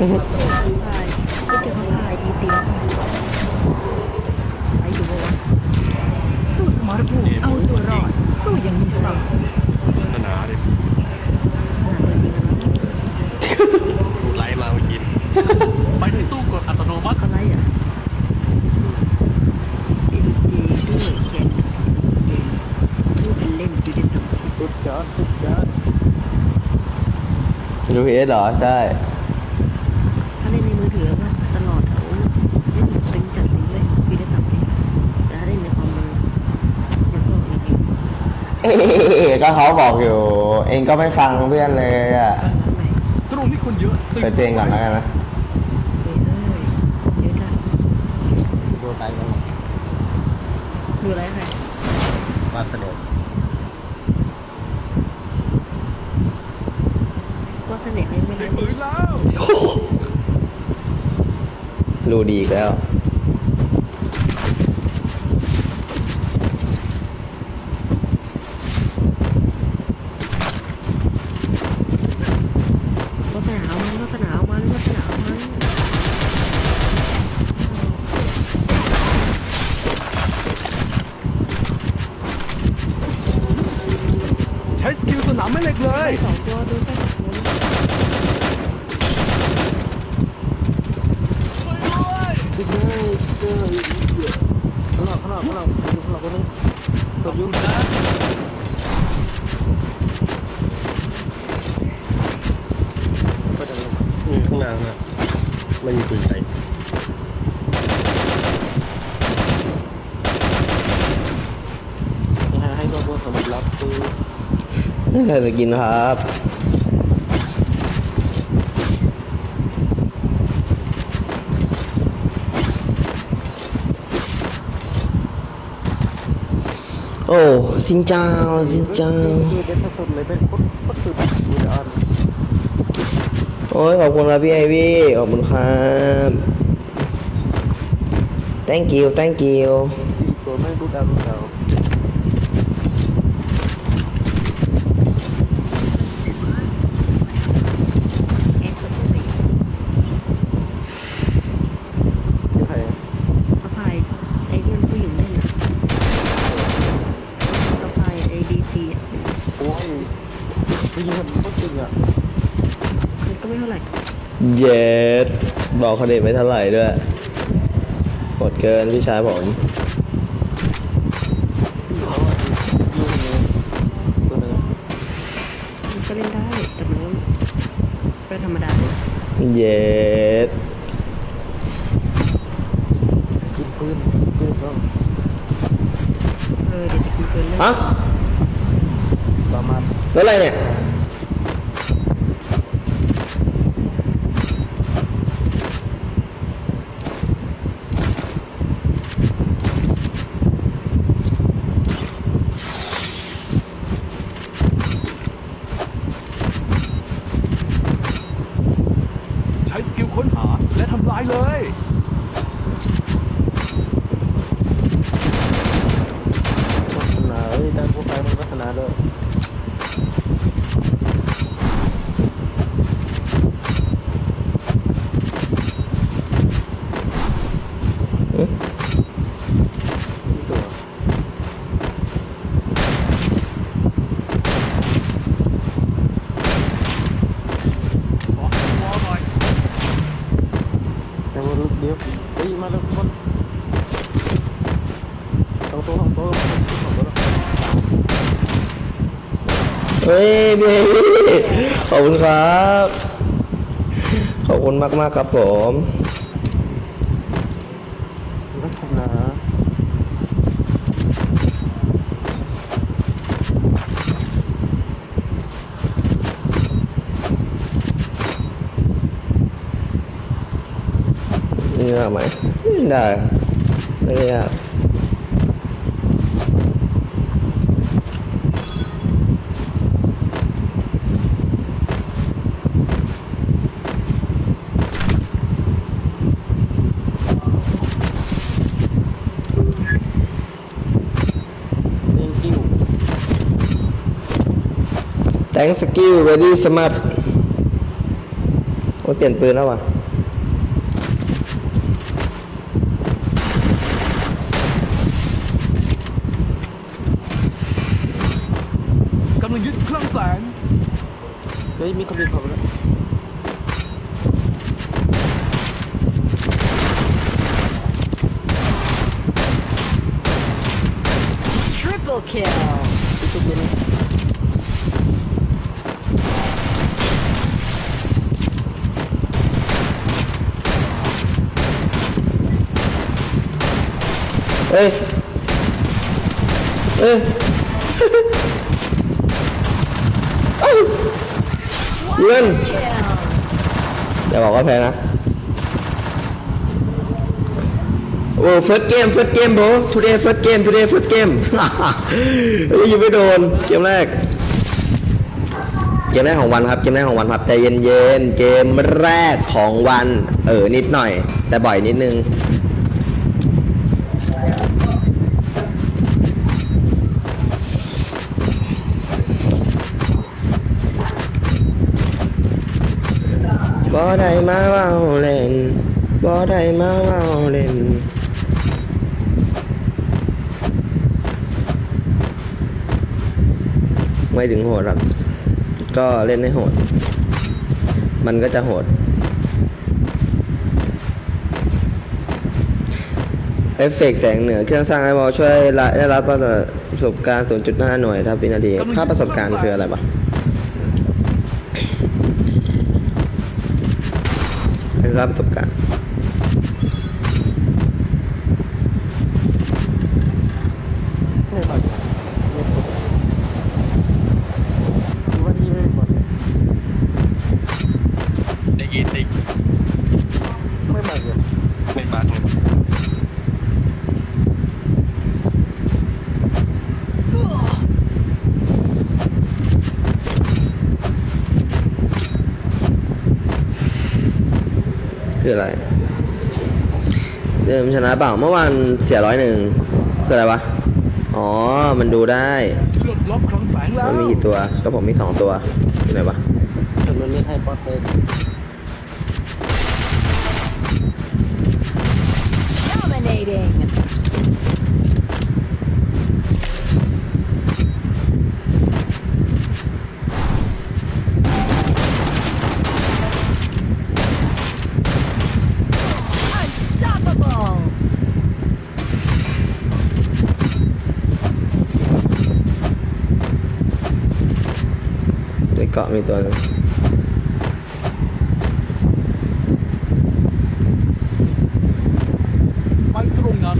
สู้สมรภูมิเอาตัวรอด สู้อย่างมีสติศาสนาดิดูไลฟ์มาเมื่อกี้ไปที่ตู้กดอัตโนมัติอะไรอะดูเอสเหรอ ใช่ ถ้าเล่นในมือถือก็ตลอดเขาเล่นตึงจัดตึงเลยวีได้ตับเลยแต่ถ้าเล่นในคอมมันมันก็อีกอยู่ เอ๊ะ ก็เขาบอกอยู่ เองก็ไม่ฟังเพื่อนเลยอะทำไมตรงนี้คนเยอะเปิดเพลงก่อนแล้วกันนะเฮ้ยเอ้ยเดี๋ยวจะดูไกลกันดูอะไรใครวาดเสน่ห์ว่าเสน่ห์ยังไม่ได้ได้ปืนแล้วรู้ดีอีกแล้ว ว่าสนามมันว่าสนามมันว่าสนามมัน ใช้สกิลสนามแม่เหล็กเลย สองตัวดูสัก ดิเกอร์เกอข้างนอกข้างนอกข้างนอกข้างนอกคนนึงตบยุ่งนะก็จะมีข้างล่างนะไม่มีปืนใช้ให้ตัวสมรับคือไม่เคยจะกินครับ โอ้สินเจ้าสินเจ้า คือเป็นทั้งคนเลยเป็นคนก็คื อมืออ่อนโอ้ยขอบคุณครับพี่ไอวี่ขอบคุณครับ thank you thank you ที่ตัวไม่รู้ดาวรู้ดาว แอคกับสี ที่ใคร กระพายไอ้ที่มันผู้หญิงเล่นอะกระพายไอ้ดีซีอะ โอ้ย ผู้หญิงคนก็จริงอะมันก็ไม่เท่าไหร่เย็ดบอกเขาเด็ไม่เท่าไหร่ด้วยหมดเกินพี่ชายผมที่เขายิงเลยตัวนึงมันก็เล่นได้ แต่มันก็เป็นธรรมดาเลยเย็ดสกินปืนปืนต้องเออเดี๋ยวจะกินเกินเลยฮะประมาณแล้วอะไรเนี่ย ใช้สกิลค้นหาและทำลายเลย พัฒนาเอ้ยด้านพวกไฟมันพัฒนาด้วย อืม ตัว ขอวอหน่อย แต่ว่ารู้เดี๋ยวเฮ้ยมาแล้วคนสองตัวสองตัวสองตัว เฮ้ยพี่ไอวี่ข อบคุณครับ ขอบคุณมากมากๆครับผมพัฒนานี่ได้ไหมไม่ได้ไม่ได้ยาก เล่นกิ้ว thank skill very smart โอ้มันเปลี่ยนปืนแล้วว่ะกำลังยึดเครื่องแสง เฮ้ย มีคนมีของแล้ว Triple kill. เฮ้ย เฮ้ยเอ้าเพื่อนอย่าบอกว่าแพ้นะโอ้ first game first game bro today first game today first game เฮ้ยยิงไม่โดน เกมแรก เกมแรกของวันครับ เกมแรกของวันครับใจเย็นๆ เกมแรกของวัน เออ นิดหน่อย แต่บ่อยนิดนึง บ่ได้มาเว้าเล่นบ่ได้มาเว้าเล่นไม่ถึงโหดครับ ก็เล่นให้โหด มันก็จะโหด เอฟเฟกต์แสงเหนือเครื่องสร้างไอวอลช่วยได้รับประสบการณ์ 0.5 หน่วยทับวินาทีค่าประสบการณ์คืออะไรปะคื อค่าประสบการณ์ ไม่มาไม่กดดูว่านี่ไม่กด ได้ยินได้ ไม่มาเลย ไม่บักเลย คืออะไร เดิมชนะเปล่าเมื่อวานเสียร้อยหนึ่งคืออะไรวะ อ๋อ มันดูได้ปลดล็อกเครื่องแสงแล้วมันมีกี่ตัว ก็ผมมีสองตัวอยู่ไหนวะจำนวนเม็ดให้ป๊อตเลย Dominating. ในเกาะ มีตัวหนึงไปตรงนั้น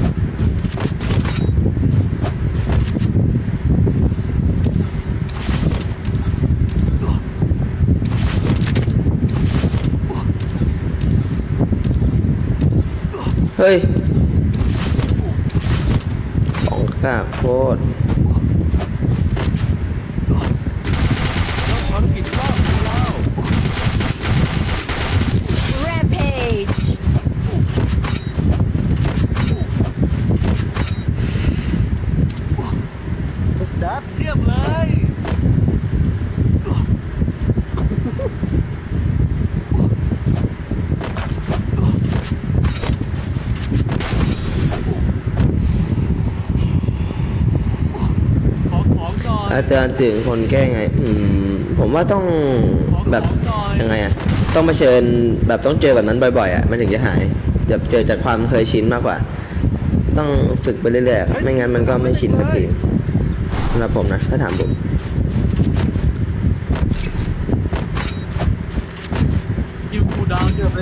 เฮ้ย ของกากโคตร ภารกิจล่าสุดแล้ว Rampage. ดัดเยี่ยมเลย ขอข องหน่อยอาจารย์ถึงคนแก้ไง อืม ผมว่าต้องแบบยังไงอะต้องมาเชิญแบบต้องเจอแบบนั้นบ่อยๆอะมันถึงจะหายจะเจอจากความเคยชินมากกว่า ต้องฝึกไปเรื่อยๆครับไม่งั้นมันก็ไม่ชินสักทีสำหรับผมนะถ้าถามผมยิวคูลดาวน์เยี่ยมเล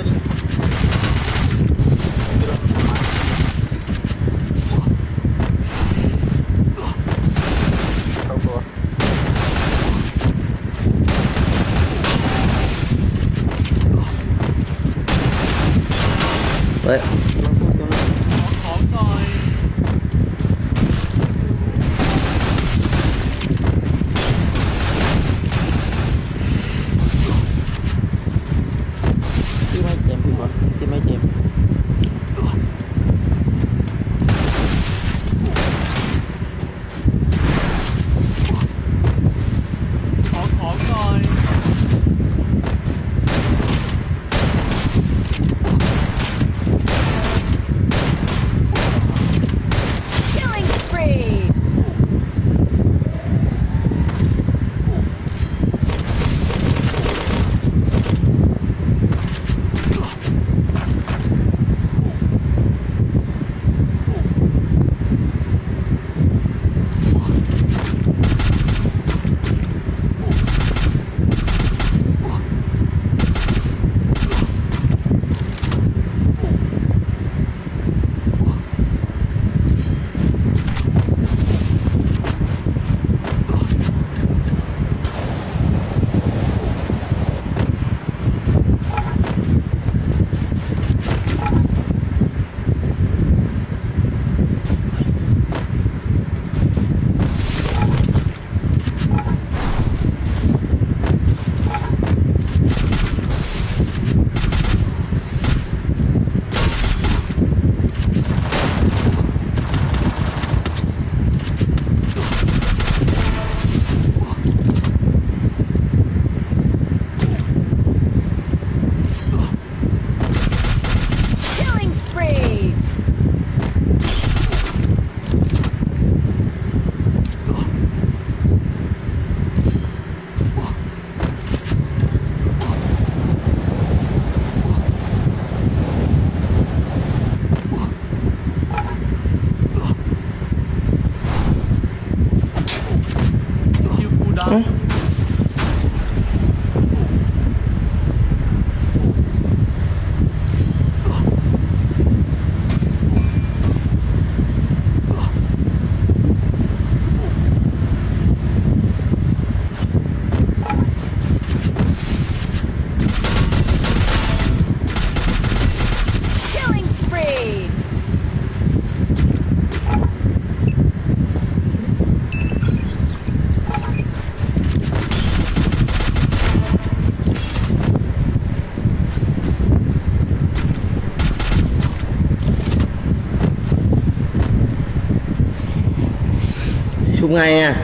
Sub ngay nha.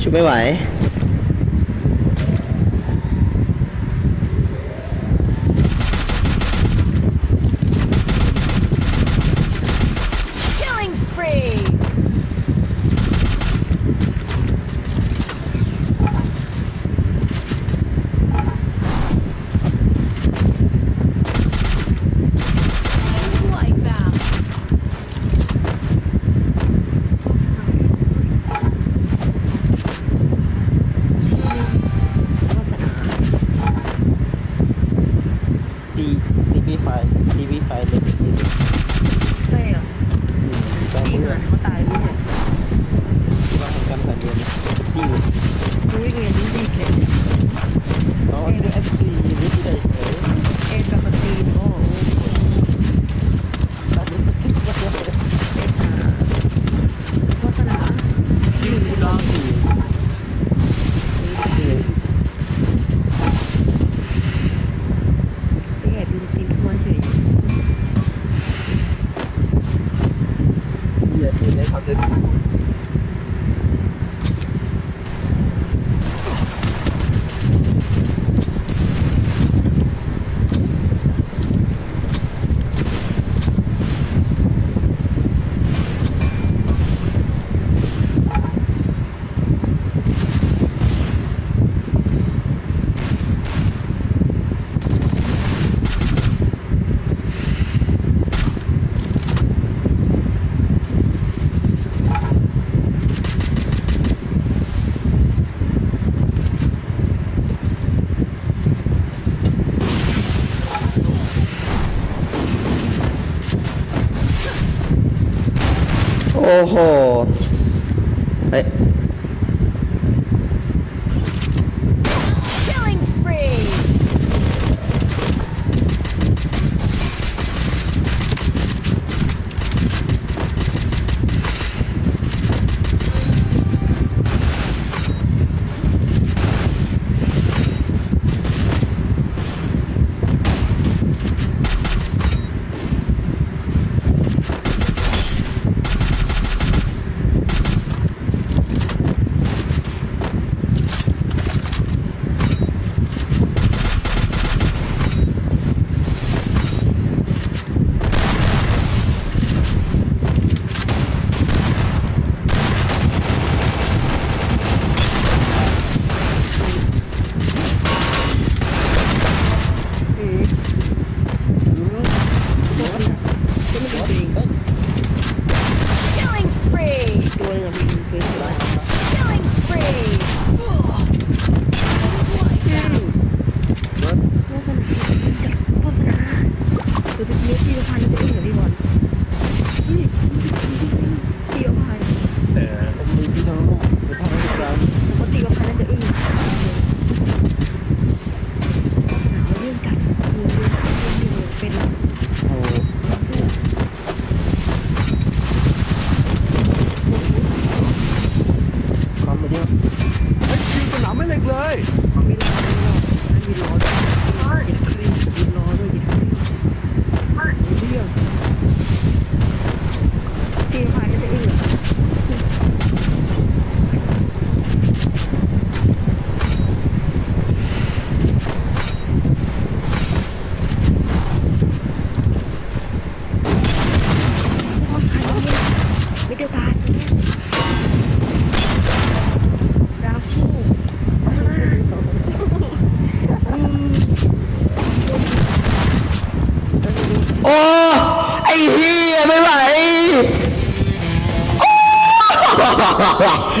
Chụp mấy 17哦吼。 ตัวเล็กๆที่จะพาไปเล่นกับพี่บอลนี่พี่วอาไป 哈哈哈